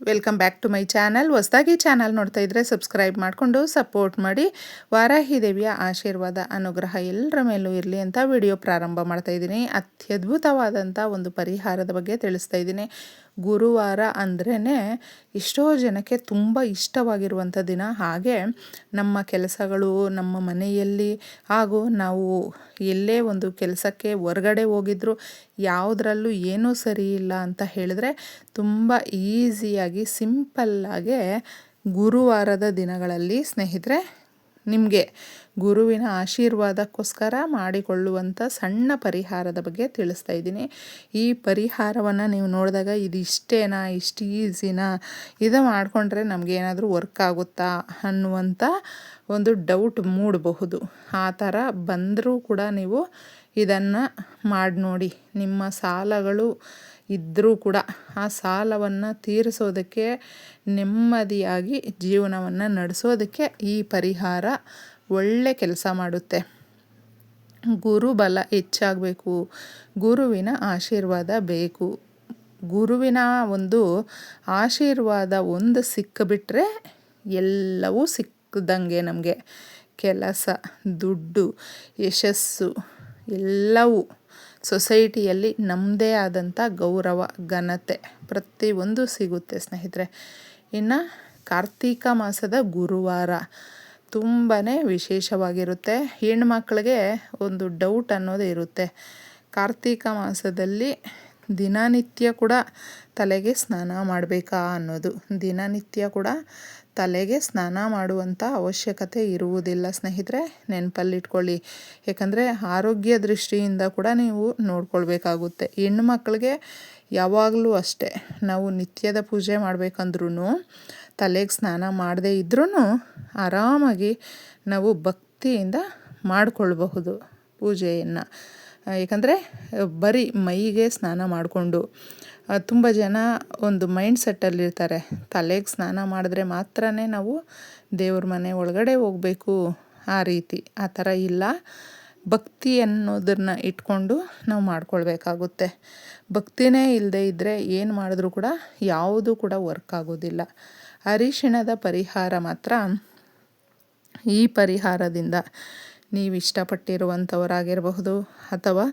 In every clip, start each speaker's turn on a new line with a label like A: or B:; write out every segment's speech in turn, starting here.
A: Welcome back to my channel ಹೊಸದಾಗಿ channel ನೋಡ್ತಾ ಇದ್ದರೆ ಸಬ್ಸ್ಕ್ರೈಬ್ ಮಾಡಿಕೊಂಡು ಸಪೋರ್ಟ್ ಮಾಡಿ. ವಾರಾಹಿ ದೇವಿಯ ಆಶೀರ್ವಾದ, ಅನುಗ್ರಹ ಎಲ್ಲರ ಮೇಲೂ ಇರಲಿ ಅಂತ ವಿಡಿಯೋ ಪ್ರಾರಂಭ ಮಾಡ್ತಾ ಇದ್ದೀನಿ. ಅತ್ಯದ್ಭುತವಾದಂಥ ಒಂದು ಪರಿಹಾರದ ಬಗ್ಗೆ ತಿಳಿಸ್ತಾ ಇದ್ದೀನಿ. ಗುರುವಾರ ಅಂದ್ರೇ ಎಷ್ಟೋ ಜನಕ್ಕೆ ತುಂಬ ಇಷ್ಟವಾಗಿರುವಂಥ ದಿನ. ಹಾಗೆ ನಮ್ಮ ಕೆಲಸಗಳು ನಮ್ಮ ಮನೆಯಲ್ಲಿ ಹಾಗೂ ನಾವು ಎಲ್ಲೇ ಒಂದು ಕೆಲಸಕ್ಕೆ ಹೊರಗಡೆ ಹೋಗಿದ್ರು ಯಾವುದರಲ್ಲೂ ಏನೂ ಸರಿ ಇಲ್ಲ ಅಂತ ಹೇಳಿದ್ರೆ ತುಂಬ ಈಸಿಯಾಗಿ, ಸಿಂಪಲ್ಲಾಗೆ ಗುರುವಾರದ ದಿನಗಳಲ್ಲಿ ಸ್ನೇಹಿತರೆ ನಿಮಗೆ ಗುರುವಿನ ಆಶೀರ್ವಾದಕ್ಕೋಸ್ಕರ ಮಾಡಿಕೊಳ್ಳುವಂಥ ಸಣ್ಣ ಪರಿಹಾರದ ಬಗ್ಗೆ ತಿಳಿಸ್ತಾ ಇದ್ದೀನಿ. ಈ ಪರಿಹಾರವನ್ನು ನೀವು ನೋಡಿದಾಗ ಇದು ಇಷ್ಟೇನಾ ಇಷ್ಟು ಈಸಿನಾ? ಇದು ಮಾಡಿಕೊಂಡ್ರೆ ನಮಗೇನಾದರೂ ವರ್ಕ್ ಆಗುತ್ತಾ? ಅನ್ನುವಂಥ ಒಂದು ಡೌಟ್ ಮೂಡಬಹುದು. ಆ ಥರ ಬಂದರೂ ಕೂಡ ನೀವು ಇದನ್ನು ಮಾಡಿ ನೋಡಿ. ನಿಮ್ಮ ಸಾಲಗಳು ಇದ್ದರೂ ಕೂಡ ಆ ಸಾಲವನ್ನು ತೀರಿಸೋದಕ್ಕೆ ನೆಮ್ಮದಿಯಾಗಿ ಜೀವನವನ್ನು ನಡೆಸೋದಕ್ಕೆ ಈ ಪರಿಹಾರ ಒಳ್ಳೆ ಕೆಲಸ ಮಾಡುತ್ತೆ. ಗುರುಬಲ ಹೆಚ್ಚಾಗಬೇಕು. ಗುರುವಿನ ಆಶೀರ್ವಾದ ಬೇಕು. ಗುರುವಿನ ಒಂದು ಆಶೀರ್ವಾದ ಒಂದು ಸಿಕ್ಕಿಬಿಟ್ರೆ ಎಲ್ಲವೂ ಸಿಕ್ಕದಂಗೆ ನಮಗೆ. ಕೆಲಸ, ದುಡ್ಡು, ಯಶಸ್ಸು ಎಲ್ಲವೂ ಸೊಸೈಟಿಯಲ್ಲಿ ನಮ್ಮದೇ ಆದಂಥ ಗೌರವ, ಘನತೆ ಪ್ರತಿಯೊಂದು ಸಿಗುತ್ತೆ ಸ್ನೇಹಿತರೆ. ಇನ್ನು ಕಾರ್ತೀಕ ಮಾಸದ ಗುರುವಾರ ತುಂಬಾ ವಿಶೇಷವಾಗಿರುತ್ತೆ. ಹೆಣ್ಮಕ್ಳಿಗೆ ಒಂದು ಡೌಟ್ ಅನ್ನೋದು ಇರುತ್ತೆ. ಕಾರ್ತೀಕ ಮಾಸದಲ್ಲಿ ದಿನನಿತ್ಯ ಕೂಡ ತಲೆಗೆ ಸ್ನಾನ ಮಾಡಬೇಕಾ ಅನ್ನೋದು. ದಿನನಿತ್ಯ ಕೂಡ ತಲೆಗೆ ಸ್ನಾನ ಮಾಡುವಂಥ ಅವಶ್ಯಕತೆ ಇರುವುದಿಲ್ಲ ಸ್ನೇಹಿತರೆ, ನೆನಪಲ್ಲಿಟ್ಕೊಳ್ಳಿ. ಯಾಕಂದರೆ ಆರೋಗ್ಯ ದೃಷ್ಟಿಯಿಂದ ಕೂಡ ನೀವು ನೋಡ್ಕೊಳ್ಬೇಕಾಗುತ್ತೆ. ಹೆಣ್ಣು ಮಕ್ಕಳಿಗೆ ಯಾವಾಗಲೂ ಅಷ್ಟೇ, ನಾವು ನಿತ್ಯದ ಪೂಜೆ ಮಾಡಬೇಕಂದ್ರೂ ತಲೆಗೆ ಸ್ನಾನ ಮಾಡದೇ ಇದ್ರೂ ಆರಾಮಾಗಿ ನಾವು ಭಕ್ತಿಯಿಂದ ಮಾಡಿಕೊಳ್ಬಹುದು ಪೂಜೆಯನ್ನು. ಏಕೆಂದರೆ ಬರೀ ಮೈಗೆ ಸ್ನಾನ ಮಾಡಿಕೊಂಡು ತುಂಬ ಜನ ಒಂದು ಮೈಂಡ್ ಸೆಟ್ಟಲ್ಲಿರ್ತಾರೆ ತಲೆಗೆ ಸ್ನಾನ ಮಾಡಿದ್ರೆ ಮಾತ್ರ ನಾವು ದೇವ್ರ ಮನೆ ಒಳಗಡೆ ಹೋಗಬೇಕು ಆ ರೀತಿ. ಆ ಥರ ಇಲ್ಲ. ಭಕ್ತಿ ಅನ್ನೋದನ್ನು ಇಟ್ಕೊಂಡು ನಾವು ಮಾಡ್ಕೊಳ್ಬೇಕಾಗುತ್ತೆ. ಭಕ್ತಿನೇ ಇಲ್ಲದೆ ಇದ್ದರೆ ಏನು ಮಾಡಿದ್ರೂ ಕೂಡ ಯಾವುದು ಕೂಡ ವರ್ಕ್ ಆಗೋದಿಲ್ಲ. ಅರಿಶಿಣದ ಪರಿಹಾರ ಮಾತ್ರ ಈ ಪರಿಹಾರದಿಂದ ನೀವು ಇಷ್ಟಪಟ್ಟಿರುವಂಥವರಾಗಿರಬಹುದು ಅಥವಾ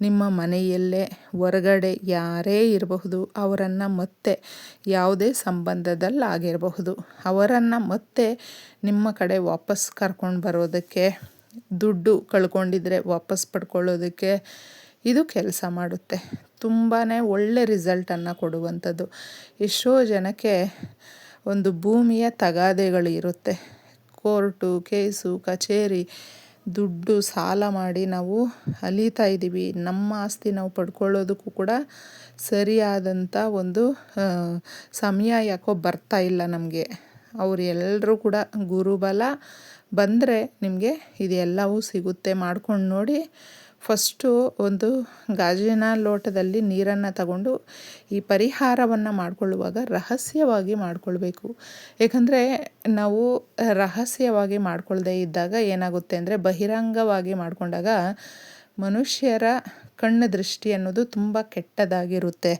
A: ನಿಮ್ಮ ಮನೆಯಲ್ಲೇ ಹೊರಗಡೆ ಯಾರೇ ಇರಬಹುದು, ಅವರನ್ನು ಮತ್ತೆ ಯಾವುದೇ ಸಂಬಂಧದಲ್ಲಾಗಿರಬಹುದು. ಅವರನ್ನು ಮತ್ತೆ ನಿಮ್ಮ ಕಡೆ ವಾಪಸ್ ಕರ್ಕೊಂಡು ಬರೋದಕ್ಕೆ, ದುಡ್ಡು ಕಳ್ಕೊಂಡಿದ್ರೆ ವಾಪಸ್ ಪಡ್ಕೊಳ್ಳೋದಕ್ಕೆ ಇದು ಕೆಲಸ ಮಾಡುತ್ತೆ. ತುಂಬಾ ಒಳ್ಳೆ ರಿಸಲ್ಟನ್ನು ಕೊಡುವಂಥದ್ದು. ಎಷ್ಟೋ ಜನಕ್ಕೆ ಒಂದು ಭೂಮಿಯ ತಗಾದೆಗಳು ಇರುತ್ತೆ ಕೋರ್ಟು, ಕೇಸು, ಕಚೇರಿ ದುಡ್ಡು ಸಾಲ ಮಾಡಿ ನಾವು ಅಲೀತಾ ಇದ್ದೀವಿ. ನಮ್ಮ ಆಸ್ತಿ ನಾವು ಪಡ್ಕೊಳ್ಳೋದಕ್ಕೂ ಕೂಡ ಸರಿಯಾದಂಥ ಒಂದು ಸಮಯ ಯಾಕೋ ಬರ್ತಾ ಇಲ್ಲ ನಮಗೆ. ಅವರು ಎಲ್ಲರೂ ಕೂಡ ಗುರುಬಲ ಬಂದರೆ ನಿಮಗೆ ಇದೆಲ್ಲವೂ ಸಿಗುತ್ತೆ. ಮಾಡ್ಕೊಂಡು ನೋಡಿ ಫಸ್ಟು ಒಂದು ಗಾಜಿನ ಲೋಟದಲ್ಲಿ ನೀರನ್ನು ತಗೊಂಡು ಈ ಪರಿಹಾರವನ್ನು ಮಾಡಿಕೊಳ್ಳುವಾಗ ರಹಸ್ಯವಾಗಿ ಮಾಡಿಕೊಳ್ಬೇಕು. ಏಕೆಂದರೆ ನಾವು ರಹಸ್ಯವಾಗಿ ಮಾಡಿಕೊಳ್ಳದೆ ಇದ್ದಾಗ ಏನಾಗುತ್ತೆ ಅಂದರೆ ಬಹಿರಂಗವಾಗಿ ಮಾಡಿಕೊಂಡಾಗ ಮನುಷ್ಯರ ಕಣ್ಣು ದೃಷ್ಟಿ ಅನ್ನೋದು ತುಂಬ ಕೆಟ್ಟದಾಗಿರುತ್ತೆ.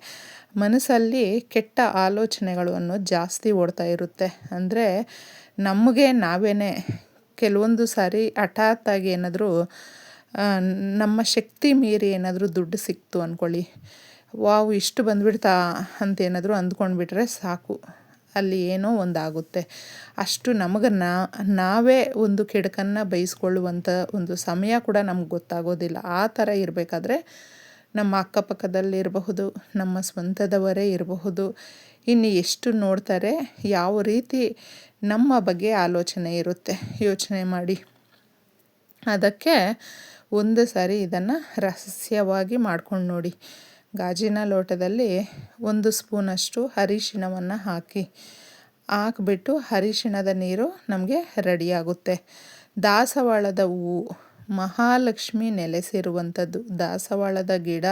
A: ಮನಸ್ಸಲ್ಲಿ ಕೆಟ್ಟ ಆಲೋಚನೆಗಳು ಅನ್ನೋದು ಜಾಸ್ತಿ ಓಡ್ತಾ ಇರುತ್ತೆ. ಅಂದರೆ ನಮಗೆ ನಾವೇ ಕೆಲವೊಂದು ಸಾರಿ ಹಠಾತ್ತಾಗಿ ಏನಾದರೂ ನಮ್ಮ ಶಕ್ತಿ ಮೀರಿ ಏನಾದರೂ ದುಡ್ಡು ಸಿಕ್ತು ಅಂದ್ಕೊಳ್ಳಿ ವಾವ್, ಇಷ್ಟು ಬಂದುಬಿಡ್ತಾ ಅಂತೇನಾದರೂ ಅಂದ್ಕೊಂಡ್ಬಿಟ್ರೆ ಸಾಕು. ಅಲ್ಲಿ ಏನೋ ಒಂದಾಗುತ್ತೆ. ಅಷ್ಟು ನಮಗೆ ನಾವೇ ಒಂದು ಕೆಡಕನ್ನು ಬಯಸ್ಕೊಳ್ಳುವಂಥ ಒಂದು ಸಮಯ ಕೂಡ ನಮ್ಗೆ ಗೊತ್ತಾಗೋದಿಲ್ಲ. ಆ ಥರ ಇರಬೇಕಾದ್ರೆ ನಮ್ಮ ಅಕ್ಕಪಕ್ಕದಲ್ಲಿರಬಹುದು ನಮ್ಮ ಸ್ವಂತದವರೇ ಇರಬಹುದು. ಇನ್ನು ಎಷ್ಟು ನೋಡ್ತಾರೆ, ಯಾವ ರೀತಿ ನಮ್ಮ ಬಗ್ಗೆ ಆಲೋಚನೆ ಇರುತ್ತೆ. ಯೋಚನೆ ಮಾಡಿ. ಅದಕ್ಕೆ ಒಂದು ಸಾರಿ ಇದನ್ನು ರಹಸ್ಯವಾಗಿ ಮಾಡ್ಕೊಂಡು ನೋಡಿ. ಗಾಜಿನ ಲೋಟದಲ್ಲಿ ಒಂದು ಸ್ಪೂನಷ್ಟು ಅರಿಶಿಣವನ್ನು ಹಾಕಿ. ಹಾಕ್ಬಿಟ್ಟು ಅರಿಶಿಣದ ನೀರು ನಮಗೆ ರೆಡಿಯಾಗುತ್ತೆ. ದಾಸವಾಳದ ಹೂವು. ಮಹಾಲಕ್ಷ್ಮಿ ನೆಲೆಸಿರುವಂಥದ್ದು. ದಾಸವಾಳದ ಗಿಡ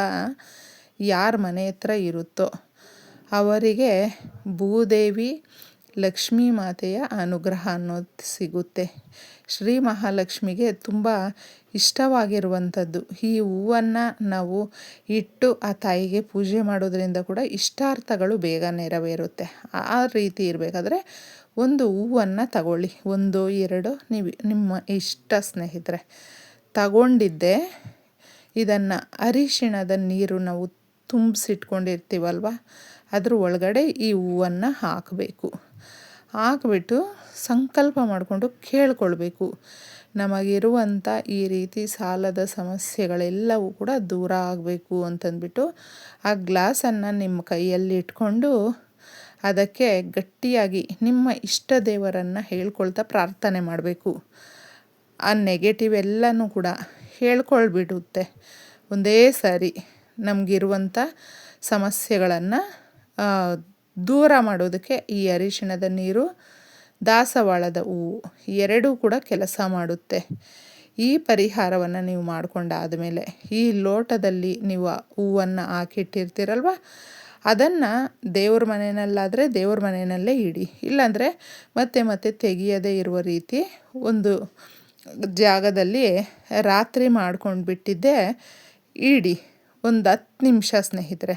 A: ಯಾರ ಮನೆ ಹತ್ರ ಇರುತ್ತೋ ಅವರಿಗೆ ಭೂದೇವಿ ಲಕ್ಷ್ಮೀ ಮಾತೆಯ ಅನುಗ್ರಹ ಅನ್ನೋದು ಸಿಗುತ್ತೆ. ಶ್ರೀ ಮಹಾಲಕ್ಷ್ಮಿಗೆ ತುಂಬ ಇಷ್ಟವಾಗಿರುವಂಥದ್ದು. ಈ ಹೂವನ್ನು ನಾವು ಇಟ್ಟು ಆ ತಾಯಿಗೆ ಪೂಜೆ ಮಾಡೋದ್ರಿಂದ ಕೂಡ ಇಷ್ಟಾರ್ಥಗಳು ಬೇಗ ನೆರವೇರುತ್ತೆ. ಆ ರೀತಿ ಇರಬೇಕಾದ್ರೆ ಒಂದು ಹೂವನ್ನು ತಗೊಳ್ಳಿ. ಒಂದು, ಎರಡು, ನೀವು ನಿಮ್ಮ ಇಷ್ಟ ಸ್ನೇಹಿತರೆ. ತಗೊಂಡಿದ್ದೆ. ಇದನ್ನು ಅರಿಶಿಣದ ನೀರು ನಾವು ತುಂಬಿಸಿಟ್ಕೊಂಡಿರ್ತೀವಲ್ವ? ಅದ್ರ ಒಳಗಡೆ ಈ ಹೂವನ್ನು ಹಾಕಬೇಕು. ಹಾಕ್ಬಿಟ್ಟು ಸಂಕಲ್ಪ ಮಾಡಿಕೊಂಡು ಕೇಳ್ಕೊಳ್ಬೇಕು. ನಮಗಿರುವಂಥ ಈ ರೀತಿ ಸಾಲದ ಸಮಸ್ಯೆಗಳೆಲ್ಲವೂ ಕೂಡ ದೂರ ಆಗಬೇಕು ಅಂತಂದ್ಬಿಟ್ಟು ಆ ಗ್ಲಾಸನ್ನು ನಿಮ್ಮ ಕೈಯಲ್ಲಿ ಇಟ್ಕೊಂಡು ಅದಕ್ಕೆ ಗಟ್ಟಿಯಾಗಿ ನಿಮ್ಮ ಇಷ್ಟ ದೇವರನ್ನು ಹೇಳ್ಕೊಳ್ತಾ ಪ್ರಾರ್ಥನೆ ಮಾಡಬೇಕು. ಆ ನೆಗೆಟಿವ್ ಎಲ್ಲನೂ ಕೂಡ ಹೇಳ್ಕೊಳ್ಬಿಡುತ್ತೆ. ಒಂದೇ ಸಾರಿ ನಮಗಿರುವಂಥ ಸಮಸ್ಯೆಗಳನ್ನು ದೂರ ಮಾಡೋದಕ್ಕೆ ಈ ಅರಿಶಿಣದ ನೀರು, ದಾಸವಾಳದ ಹೂವು ಎರಡೂ ಕೂಡ ಕೆಲಸ ಮಾಡುತ್ತೆ. ಈ ಪರಿಹಾರವನ್ನು ನೀವು ಮಾಡಿಕೊಂಡಾದ ಮೇಲೆ ಈ ಲೋಟದಲ್ಲಿ ನೀವು ಹೂವನ್ನು ಹಾಕಿಟ್ಟಿರ್ತೀರಲ್ವ? ಅದನ್ನು ದೇವ್ರ ಮನೆಯಲ್ಲಾದರೆ ದೇವ್ರ ಮನೆಯಲ್ಲೇ ಇಡಿ. ಇಲ್ಲಾಂದರೆ ಮತ್ತೆ ಮತ್ತೆ ತೆಗೆಯದೇ ಇರುವ ರೀತಿ ಒಂದು ಜಾಗದಲ್ಲಿ ರಾತ್ರಿ ಮಾಡ್ಕೊಂಡು ಬಿಟ್ಟಿದ್ದೆ ಇಡಿ. ಒಂದು ಹತ್ತು ನಿಮಿಷ ಸ್ನೇಹಿತರೆ.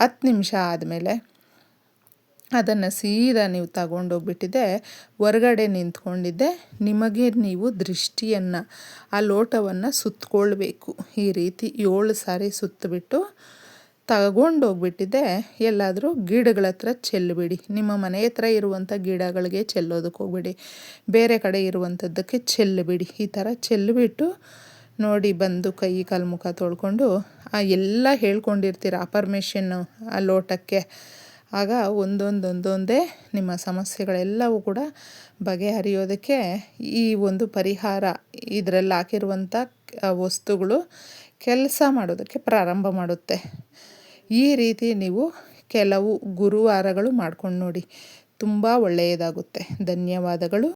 A: ಹತ್ತು ನಿಮಿಷ ಆದಮೇಲೆ ಅದನ್ನು ಸೀದಾ ನೀವು ತಗೊಂಡೋಗ್ಬಿಟ್ಟಿದ್ದೆ ಹೊರಗಡೆ ನಿಂತ್ಕೊಂಡಿದ್ದೆ, ನಿಮಗೆ ನೀವು ದೃಷ್ಟಿಯನ್ನು, ಆ ಲೋಟವನ್ನು ಸುತ್ತಕೊಳ್ಬೇಕು ಈ ರೀತಿ ಏಳು ಸಾರಿ ಸುತ್ತಬಿಟ್ಟು ತಗೊಂಡೋಗ್ಬಿಟ್ಟಿದ್ದೆ ಎಲ್ಲಾದರೂ ಗಿಡಗಳ ಹತ್ರ ಚೆಲ್ಲಬೇಡಿ ನಿಮ್ಮ ಮನೆ ಹತ್ರ ಇರುವಂಥ ಗಿಡಗಳಿಗೆ ಚೆಲ್ಲೋದಕ್ಕೆ ಹೋಗ್ಬೇಡಿ. ಬೇರೆ ಕಡೆ ಇರುವಂಥದ್ದಕ್ಕೆ ಚೆಲ್ಲಬೇಡಿ ಈ ಥರ ಚೆಲ್ಲಿಬಿಟ್ಟು ನೋಡಿ ಬಂದು ಕೈ ಕಾಲು ಮುಖ ತೊಳ್ಕೊಂಡು, ಆ ಎಲ್ಲ ಹೇಳ್ಕೊಂಡಿರ್ತೀರ ಅಪರ್ಮೇಷನ್ನು ಆ ಲೋಟಕ್ಕೆ ಆಗ ಒಂದೊಂದೊಂದೊಂದೇ ನಿಮ್ಮ ಸಮಸ್ಯೆಗಳೆಲ್ಲವೂ ಕೂಡ ಬಗೆಹರಿಯೋದಕ್ಕೆ ಈ ಒಂದು ಪರಿಹಾರ ಇದರಲ್ಲಿ ಹಾಕಿರುವಂಥ ವಸ್ತುಗಳು ಕೆಲಸ ಮಾಡೋದಕ್ಕೆ ಪ್ರಾರಂಭ ಮಾಡುತ್ತೆ. ಈ ರೀತಿ ನೀವು ಕೆಲವು ಗುರುವಾರಗಳು ಮಾಡ್ಕೊಂಡು ನೋಡಿ. ತುಂಬ ಒಳ್ಳೆಯದಾಗುತ್ತೆ. ಧನ್ಯವಾದಗಳು.